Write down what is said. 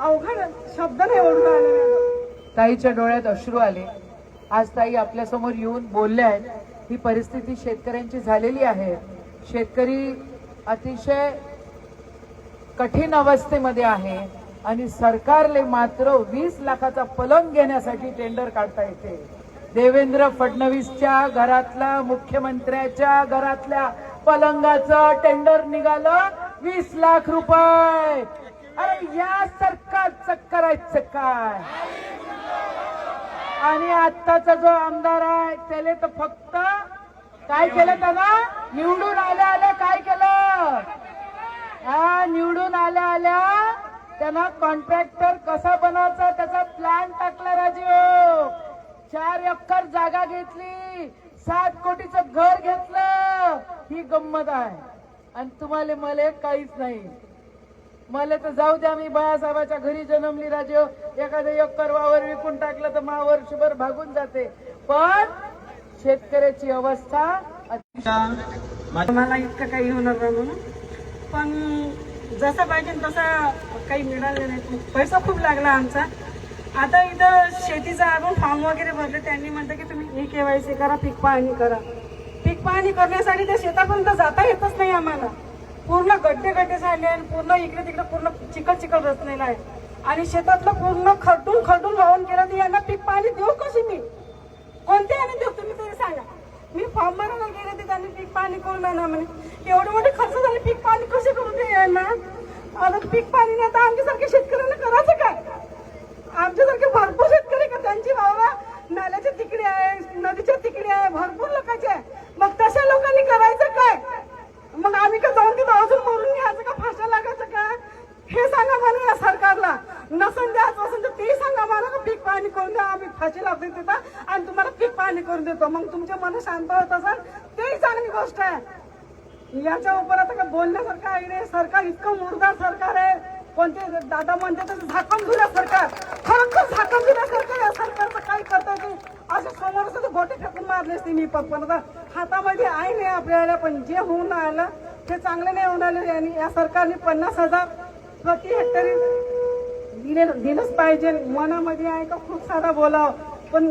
अवघड शब्द नाही ओढून आले ताईच्या डोळ्यात अश्रू आले. आज ताई आपल्यासमोर येऊन बोलल्या आहेत ही परिस्थिती शेतकऱ्यांची झालेली आहे. शेतकरी अतिशय कठीण अवस्थेमध्ये आहे आणि सरकारले मात्र वीस लाखाचा पलंग घेण्यासाठी टेंडर काढता येते. देवेंद्र फडणवीसच्या घरातला मुख्यमंत्र्याच्या घरातल्या पलंगाचं टेंडर निघालं वीस लाख रुपये. या सरकारचं करायचं काय? आणि आत्ताचा जो आमदार आहे त्याला तर फक्त काय केलं त्यानं निवडून आल्या आल्या काय केलं? हा निवडून आल्या आल्या त्यांना कॉन्ट्रॅक्टर कसा बनवायचा त्याचा प्लॅन टाकला राजीव. चार एकर जागा घेतली सात कोटीचं घर घेतलं. ही गंमत आहे. आणि तुम्हाला मला काहीच नाही. मला तर जाऊ द्या मी बाळासाहेबाच्या घरी जन्मली राजे. एखादं एकर वावर विकून टाकलं तर मा वर्षभर भागून जाते. पण शेतकऱ्याची अवस्था मला इतकं काही होणार नाही म्हणून. पण जसं पाहिजे तसं काही मिळालं नाही. पैसा खूप लागला आमचा. आता इथं शेतीचा आपण फॉर्म वगैरे भरले त्यांनी म्हणतं की तुम्ही ई केवायसी करा पीक पाहणी करा. पीक पाहणी करण्यासाठी त्या शेतापर्यंत जाता येतच नाही आम्हाला. पूर्ण गड्डे गड्डे झाले आणि पूर्ण इकडे तिकडे पूर्ण चिखल चिखल रचलेला आहे. आणि शेतातलं पूर्ण खडून खडून वाहून गेलं तर यांना पीक पाणी देऊ कशी मी? कोणते आणि देऊ तुम्ही तरी सांगा. मी फॉर्म भरायला गेले ते त्यांनी पीक पाणी करून ना म्हणे? एवढे मोठे खर्च झाले पीक पाणी कसे करून दे यांना? आता पीक पाणी नाही तर आमच्यासारख्या शेतकऱ्यांना करायचं काय? आमच्यासारखे भरपूर शेतकरी का? त्यांची वावा नाल्याच्या तिकडे आहे नदीच्या तिकडे आहे भरपूर लोकांचे आहे मग तशा लोकांनी करायचं काय मग आम्ही का जाऊन तिथं अजून मरून घ्यायचं का फाशा लागायचं का हे सांगा मला या सरकारला नसन द्यायचं असेल तर ते सांगा मला का पीक पाणी करून द्या आम्ही फाशी लावते तिथं. आणि तुम्हाला पीक पाणी करून देतो. मग तुमचे मन शांत होत असेल. तेही चांगली गोष्ट आहे. याच्या उपर आता काय बोलण्यासारखं आहे नाही. सरकार इतकं मुर्दार सरकार आहे. कोणते दादा म्हणते तर झाकण धुऱ्या सरकार खरोखर झाकण धुऱ्या सरकार या सरकारचं काय करता येते असं समोर सुद्धा गोटे फेकून मारले असते मी पप्पा आता हातामध्ये आहे नाही आपल्याला पण जे होऊन आलं ते चांगलं नाही होऊन आले या सरकारने पन्नास हजार प्रति हेक्टरी दिले दिलंच पाहिजे. मनामध्ये आहे का खूप सारा बोलावं. पण